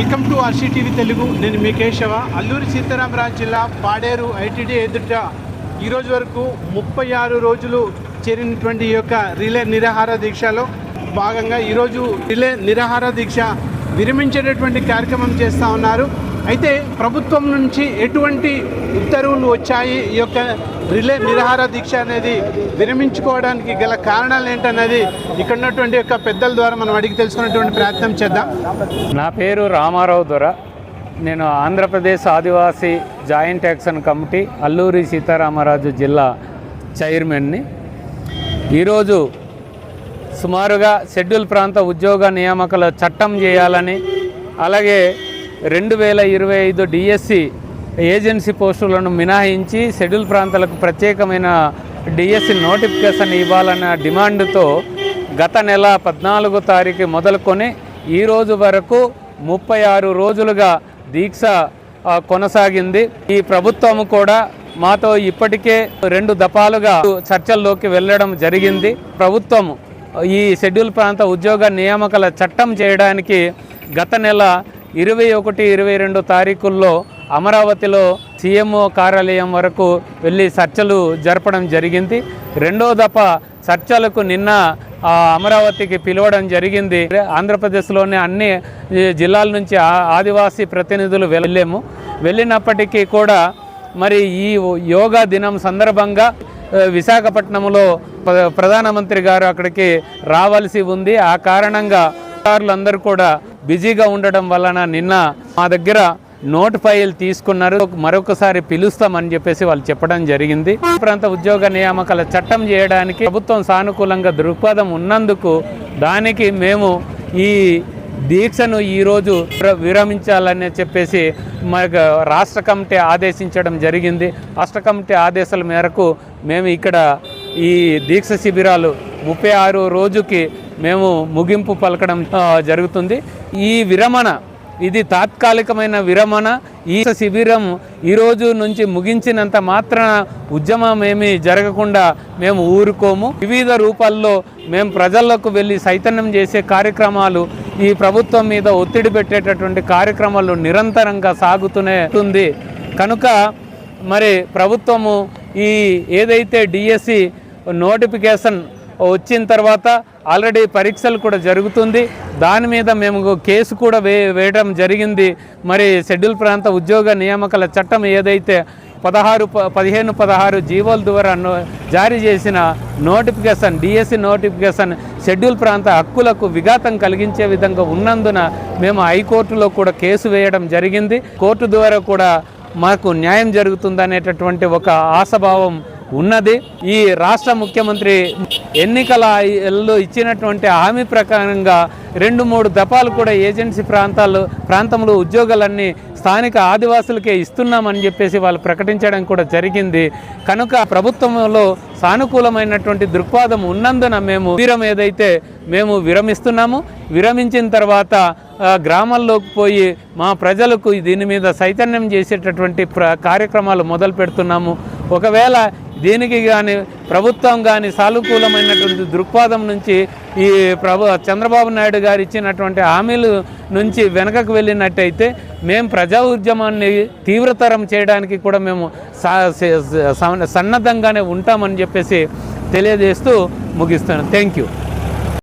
Welcome to RC TV Telugu. నేను మీ కేశవ. అల్లూరి సీతారామరాజు జిల్లా పాడేరు ఐటీడీ ఎదుట ఈరోజు వరకు ముప్పై ఆరు రోజులు చేరినటువంటి ఈ యొక్క రిలే నిరాహార దీక్షలో భాగంగా ఈరోజు రిలే నిరాహార దీక్ష విరమించేటటువంటి కార్యక్రమం చేస్తూ ఉన్నారు. అయితే ప్రభుత్వం నుంచి ఎటువంటి ఉత్తర్వులు వచ్చాయి? ఈ యొక్క రిలే నిరాహార దీక్ష అనేది విరమించుకోవడానికి గల కారణాలు ఏంటన్నది ఇక్కడ ఉన్నటువంటి యొక్క పెద్దల ద్వారా మనం అడిగి తెలుసుకున్నటువంటి ప్రయత్నం చేద్దాం. నా పేరు రామారావు దొర. నేను Andhra Pradesh Adivasi joint action committee Alluri Sitaramaraju జిల్లా చైర్మన్ని. ఈరోజు సుమారుగా షెడ్యూల్ ప్రాంత ఉద్యోగ నియామకాల చట్టం చేయాలని అలాగే రెండు వేల ఇరవై ఐదు డిఎస్సి ఏజెన్సీ పోస్టులను మినహాయించి షెడ్యూల్ ప్రాంతాలకు ప్రత్యేకమైన డిఎస్సి నోటిఫికేషన్ ఇవ్వాలన్న డిమాండ్తో గత నెల పద్నాలుగో తారీఖు మొదలుకొని ఈరోజు వరకు ముప్పై ఆరు రోజులుగా దీక్ష కొనసాగింది. ఈ ప్రభుత్వం కూడా మాతో ఇప్పటికే రెండు దఫాలుగా చర్చల్లోకి వెళ్ళడం జరిగింది. ప్రభుత్వం ఈ షెడ్యూల్ ప్రాంత ఉద్యోగ నియామకాల చట్టం చేయడానికి గత నెల ఇరవై ఒకటి ఇరవై రెండు తారీఖుల్లో అమరావతిలో సీఎంఓ కార్యాలయం వరకు వెళ్ళి చర్చలు జరపడం జరిగింది. రెండో దఫ చర్చలకు నిన్న ఆ, అమరావతికి పిలవడం జరిగింది. ఆంధ్రప్రదేశ్లోని అన్ని జిల్లాల నుంచి ఆ- ఆదివాసీ ప్రతినిధులు వెళ్ళాము. వెళ్ళినప్పటికీ కూడా మరి ఈ యోగా దినం సందర్భంగా విశాఖపట్నంలో ప్ర- ప్రధానమంత్రి గారు అక్కడికి రావాల్సి ఉంది. ఆ కారణంగా అధికారులందరూ కూడా బిజీగా ఉండడం వలన నిన్న మా దగ్గర నోట్ ఫైల్ తీసుకున్నారు. మరొకసారి పిలుస్తామని చెప్పేసి వాళ్ళు చెప్పడం జరిగింది. ప్రాంత ఉద్యోగ నియామకాల చట్టం చేయడానికి ప్రభుత్వం సానుకూలంగా దృక్పథం ఉన్నందుకు దానికి మేము ఈ దీక్షను ఈరోజు విర- విరమించాలని చెప్పేసి మనకు రాష్ట్ర కమిటీ ఆదేశించడం జరిగింది. రాష్ట్ర కమిటీ ఆదేశాల మేరకు మేము ఇక్కడ ఈ దీక్ష శిబిరాలు ముప్పై ఆరు రోజుకి మేము ముగింపు పలకడం జరుగుతుంది. ఈ విరమణ ఇది తాత్కాలికమైన విరమణ. ఈ శిబిరం ఈరోజు నుంచి ముగించినంత మాత్రాన ఉద్యమం ఏమీ జరగకుండా మేము ఊరుకోము. వివిధ రూపాల్లో మేము ప్రజల్లోకి వెళ్ళి చైతన్యం చేసే కార్యక్రమాలు ఈ ప్రభుత్వం మీద ఒత్తిడి పెట్టేటటువంటి కార్యక్రమాలు నిరంతరంగా సాగుతూనే ఉంటుంది కనుక మరి ప్రభుత్వము ఈ ఏదైతే డిఎస్సి నోటిఫికేషన్ వచ్చిన తర్వాత ఆల్రెడీ పరీక్షలు కూడా జరుగుతుంది. దాని మీద మేము కేసు కూడా వే వేయడం జరిగింది. మరి షెడ్యూల్ ప్రాంత ఉద్యోగ నియామకాల చట్టం ఏదైతే పదహారు ప- పదిహేను పదహారు జీవోల ద్వారా నో- జారీ చేసిన నోటిఫికేషన్ డిఎస్సి నోటిఫికేషన్ షెడ్యూల్ ప్రాంత హక్కులకు విఘాతం కలిగించే విధంగా ఉన్నందున మేము హైకోర్టులో కూడా కేసు వేయడం జరిగింది. కోర్టు ద్వారా కూడా మాకు న్యాయం జరుగుతుందనేటటువంటి ఒక ఆశాభావం ఉన్నది. ఈ రాష్ట్ర ముఖ్యమంత్రి ఎన్నికలలో ఇచ్చినటువంటి హామీ ప్రకారంగా రెండు మూడు దఫాలు కూడా ఏజెన్సీ ప్రాంతాలు ప్రాంతంలో ఉద్యోగాలన్నీ స్థానిక ఆదివాసులకే ఇస్తున్నామని చెప్పేసి వాళ్ళు ప్రకటించడం కూడా జరిగింది. కనుక ప్రభుత్వంలో సానుకూలమైనటువంటి దృక్పథం ఉన్నందున మేము వీరం ఏదైతే మేము విరమిస్తున్నాము విరమించిన తర్వాత గ్రామాల్లోకి పోయి మా ప్రజలకు దీని మీద చైతన్యం చేసేటటువంటి ప్ర కార్యక్రమాలు మొదలు పెడుతున్నాము. ఒకవేళ దీనికి కానీ ప్రభుత్వం కానీ సానుకూలమైనటువంటి దృక్పథం నుంచి ఈ ప్రభు చంద్రబాబు నాయుడు గారు ఇచ్చినటువంటి హామీలు నుంచి వెనకకు వెళ్ళినట్టయితే మేము ప్రజా ఉద్యమాన్ని తీవ్రతరం చేయడానికి కూడా మేము సా- స- సన్నద్ధంగానే ఉంటామని చెప్పేసి తెలియజేస్తూ ముగిస్తాను థ్యాంక్ యూ